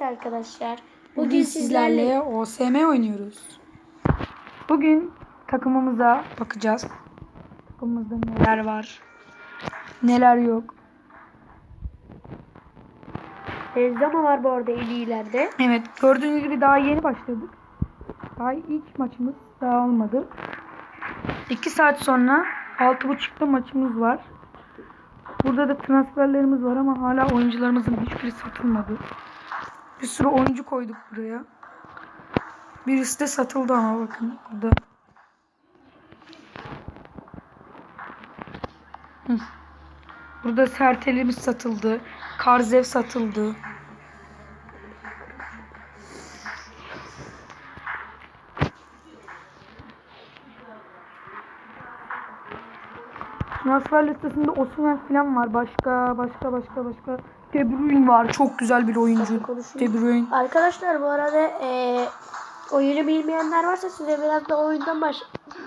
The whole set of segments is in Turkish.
Evet arkadaşlar. Bugün, Bugün sizlerle sizlerle OSM oynuyoruz. Bugün takımımıza bakacağız. Takımımızda neler var, neler yok. Benzema var bu arada en iyilerde. Evet gördüğünüz gibi daha yeni başladık. Daha ilk maçımız daha olmadı. 2 saat sonra 6.30'da maçımız var. Burada da transferlerimiz var ama hala oyuncularımızın hiçbiri satılmadı. Bir sürü oyuncu koyduk buraya. Birisi de satıldı ama bakın burada. Burada Sertelimiz satıldı. Karzev satıldı. Transfer listesinde Osimhen falan var. Başka başka başka başka. De Bruyne var. Çok güzel bir oyuncu. De Bruyne. Arkadaşlar bu arada e, oyunu bilmeyenler varsa size biraz da oyundan baş,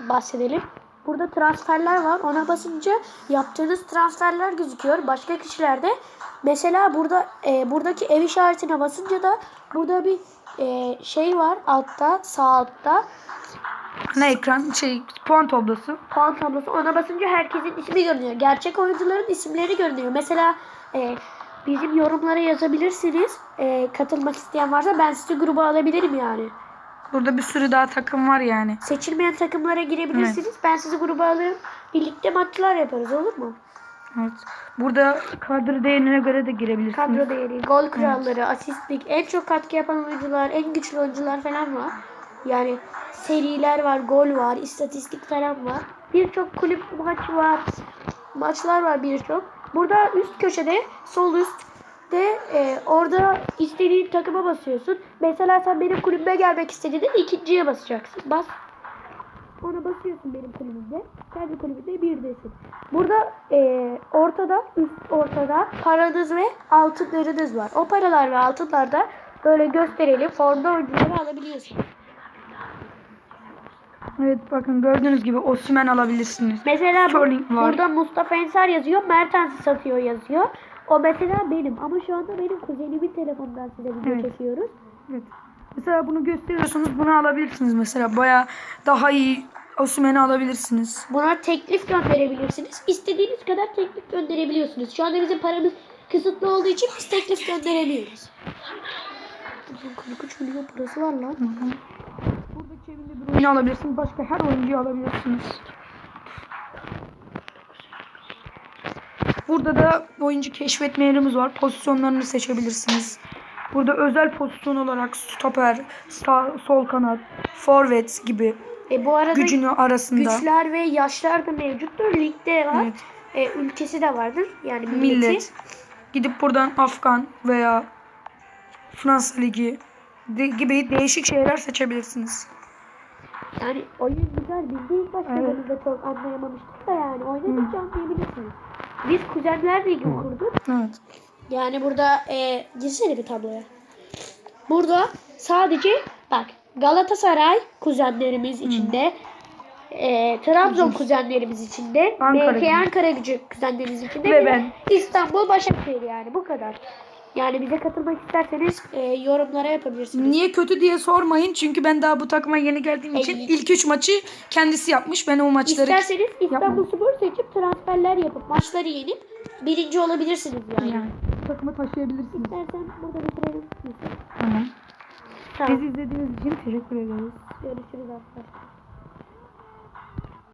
bahsedelim. Burada transferler var. Ona basınca yaptığınız transferler gözüküyor. Başka kişilerde mesela burada e, buradaki ev işaretine basınca da burada bir e, şey var altta sağ altta Ana ekran şey puan tablosu. puan tablosu. Ona basınca herkesin ismi görünüyor. Gerçek oyuncuların isimleri görünüyor. Mesela e, bizim yorumlara yazabilirsiniz. E, katılmak isteyen varsa ben sizi gruba alabilirim yani. Burada bir sürü daha takım var yani. Seçilmeyen takımlara girebilirsiniz. Ben sizi gruba alırım. Birlikte maçlar yaparız olur mu? Evet. Burada kadro değerine göre de girebilirsiniz. Kadro değeri, gol kralları, asistlik, en çok katkı yapan oyuncular, en güçlü oyuncular falan var. Yani seriler var, gol var, istatistik falan var. Birçok kulüp maç var. Maçlar var birçok. Burada üst köşede, sol üstte e, orada istediğin takıma basıyorsun. Mesela sen benim kulübüme gelmek istediğinde ikinciye basacaksın. Bas. Ona basıyorsun benim kulübümde. Kendi kulübünde birdesin. Burada e, ortada, üst ortada paranız ve altınlarınız var. O paralar ve altınlarda böyle gösterelim. Formda oyuncuları alabiliyorsunuz. Evet bakın gördüğünüz gibi Osimhen alabilirsiniz. Mesela bu- Sterling var. burada Mustafa Ensar yazıyor. Mertens'i satıyor yazıyor. O mesela benim. Ama şu anda benim kuzenimin telefonundan size video Evet. çekiyoruz. Evet. Mesela bunu gösteriyorsunuz bunu alabilirsiniz mesela. Baya daha iyi Osimhen'i alabilirsiniz. Buna teklif gönderebilirsiniz. İstediğiniz kadar teklif gönderebiliyorsunuz. Şu anda bizim paramız kısıtlı olduğu için biz teklif gönderemiyoruz. Bizim 43 milyon parası var lan. Kevin De Bruyne'i alabilirsiniz. Başka her oyuncuyu alabilirsiniz. Burada da oyuncu keşfetme yerimiz var. Pozisyonlarını seçebilirsiniz. Burada özel pozisyon olarak stoper, sağ, sol kanat, forvet gibi E bu arada gücünü arasında güçler ve yaşlar da mevcuttur. Ligde var. Evet. E, ülkesi de vardır. Yani milleti. millet gidip buradan Afgan veya Fransa Ligi gibi değişik şeyler seçebilirsiniz. Yani oyun güzel. Biz de ilk başladığımızda çok anlayamamıştık da yani oynadıkça anlayabilirsiniz. Biz kuzenler ligi kurduk. Evet. Yani burada e, girsene bir tabloya. Burada sadece bak Galatasaray kuzenlerimiz içinde. E, Trabzon kuzenlerimiz içinde. Ankara MK. Ankara gücü kuzenlerimiz içinde. Ve ben. İstanbul Başakşehir yani bu kadar. Yani bize katılmak isterseniz e, yorumlara yapabilirsiniz. Niye kötü diye sormayın çünkü ben daha bu takıma yeni geldiğim için Evet. ilk üç maçı kendisi yapmış. Ben o maçları İsterseniz İstanbul Spor seçip transferler yapıp maçları yenip birinci olabilirsiniz yani. yani takımı taşıyabilirsiniz. İstersen burada bitirelim. Tamam. Tamam. Bizi izlediğiniz için teşekkür ederiz. Görüşürüz arkadaşlar.